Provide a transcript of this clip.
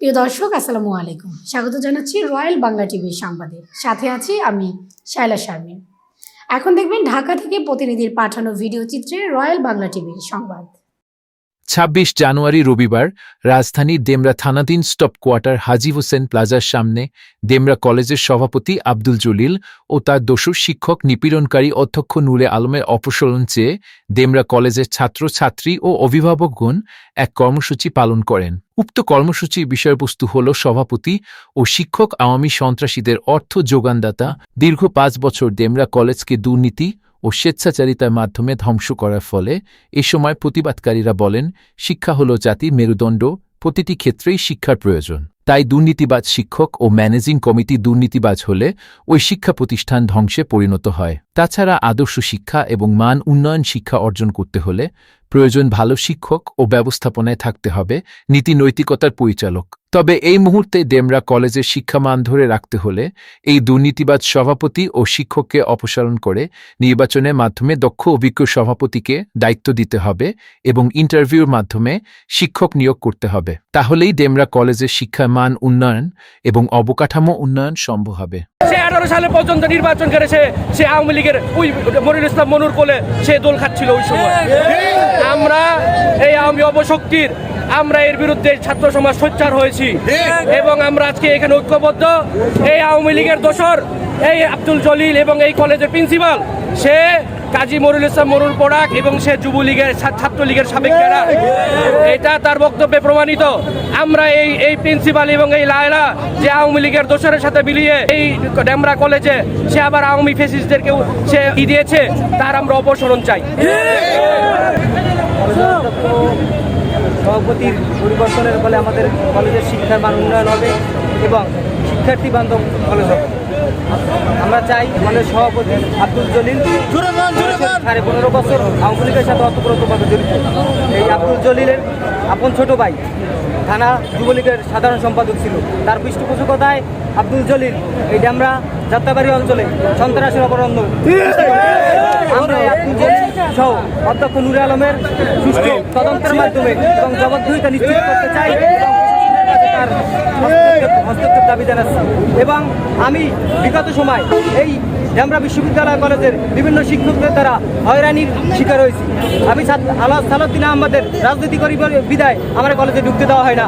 প্রিয় দর্শক, আসসালামু আলাইকুম। স্বাগত জানাচ্ছি রয়্যাল বাংলা টিভির সংবাদে। সাথে আছি আমি শায়লা শারমিন। এখন দেখবেন ঢাকা থেকে প্রতিনিধির পাঠানো ভিডিও চিত্রে রয়্যাল বাংলা টিভির সংবাদ। ছাব্বিশ জানুয়ারি রবিবার রাজধানীর দেমরা থানাধীন স্টপ কোয়ার্টার হাজি হোসেন প্লাজার সামনে দেমরা কলেজের সভাপতি আব্দুল জলিল ও তার দোসর শিক্ষক নিপীড়নকারী অধ্যক্ষ নূরে আলমের অপসারণ চেয়ে দেমরা কলেজের ছাত্র, ছাত্রী ও অভিভাবকগণ এক কর্মসূচি পালন করেন। উক্ত কর্মসূচির বিষয়বস্তু হল সভাপতি ও শিক্ষক আওয়ামী সন্ত্রাসীদের অর্থ যোগানদাতা। দীর্ঘ পাঁচ বছর দেমরা কলেজকে দুর্নীতি ও স্বেচ্ছাচারিতার মাধ্যমে ধ্বংস করার ফলে এ সময় প্রতিবাদকারীরা বলেন, শিক্ষা হল জাতির মেরুদণ্ড, প্রতিটি ক্ষেত্রেই শিক্ষার প্রয়োজন। তাই দুর্নীতিবাজ শিক্ষক ও ম্যানেজিং কমিটি দুর্নীতিবাজ হলে ওই শিক্ষা প্রতিষ্ঠান ধ্বংসে পরিণত হয়। তাছাড়া আদর্শ শিক্ষা এবং মান উন্নয়ন শিক্ষা অর্জন করতে হলে প্রয়োজন ভালো শিক্ষক ও ব্যবস্থাপনায় থাকতে হবে নীতি নৈতিকতার পরিচালক। তবে এই মুহূর্তে ডেমরা কলেজের শিক্ষামান ধরে রাখতে হলে এই দুর্নীতিবাদ সভাপতি ও শিক্ষককে অপসারণ করে নির্বাচনের মাধ্যমে দক্ষ অভিজ্ঞ সভাপতিকে দায়িত্ব দিতে হবে এবং ইন্টারভিউর মাধ্যমে শিক্ষক নিয়োগ করতে হবে। তাহলেই ডেমরা কলেজের শিক্ষার মান উন্নয়ন এবং অবকাঠামো উন্নয়ন সম্ভব হবে। সে আঠারো সালে পর্যন্ত নির্বাচন করেছে সে আওয়ামী লীগের ওই ইসলাম মনুর কোলে সে দোল খাচ্ছিল ওই সময়। আমরা এই আওয়ামী অপশক্তির আমরা এর বিরুদ্ধে ছাত্র সমাজ সোচ্চার হয়েছি। এবং আমরা আজকে এখানে ঐক্যবদ্ধ। এই আওয়ামী লীগের দোসর এই আব্দুল জলিল এবং এই কলেজের প্রিন্সিপাল সে কাজী মরুল ইসলাম মরুল পোড়াক এবং সে যুবলীগের ছাত্রলীগের সাবেক ক্যাডার। এটা তার বক্তব্যে প্রমাণিত। আমরা এই এই প্রিন্সিপাল এবং এই লায়লা যে আওয়ামী লীগের দোসরের সাথে মিলিয়ে এই ডেমরা কলেজে সে আবার আওয়ামী ফেসিসদেরকেও সে দিয়েছে তার আমরা অপসরণ চাই। সভাপতির পরিবর্তনের ফলে আমাদের কলেজের শিক্ষার মান উন্নয়ন হবে এবং শিক্ষার্থী বান্ধব কলেজ হবে। আমরা চাই আমাদের সভাপতি আব্দুল জলিল সাড়ে পনেরো বছর আওয়ামী লীগের সাথে অতপ্রতভাবে জড়িত। এই আব্দুল জলিলের আপন ছোট ভাই থানা যুবলীগের সাধারণ সম্পাদক ছিল। তার পৃষ্ঠপোষকতায় আব্দুল জলিল এই ড্যামরা যাত্রাবাড়ি অঞ্চলে সন্ত্রাসের অপরাধ আমরা সহ অধ্যক্ষ নুরে আলমের সুষ্ঠু তদন্তের মাধ্যমে এবং জবাবদিহিতা নিশ্চিত করতে চাই তার হস্তক্ষেপ- দাবি জানাচ্ছি। এবং আমি বিগত সময় এই ড্যামরা বিশ্ববিদ্যালয় কলেজের বিভিন্ন শিক্ষকদের দ্বারা হয়রানির শিকার হয়েছি। আমি ছাত্র- আল্লাহ সালাউদ্দিন আহমদের রাজনীতি করি বিদায় আমার কলেজে ঢুকতে দেওয়া হয় না।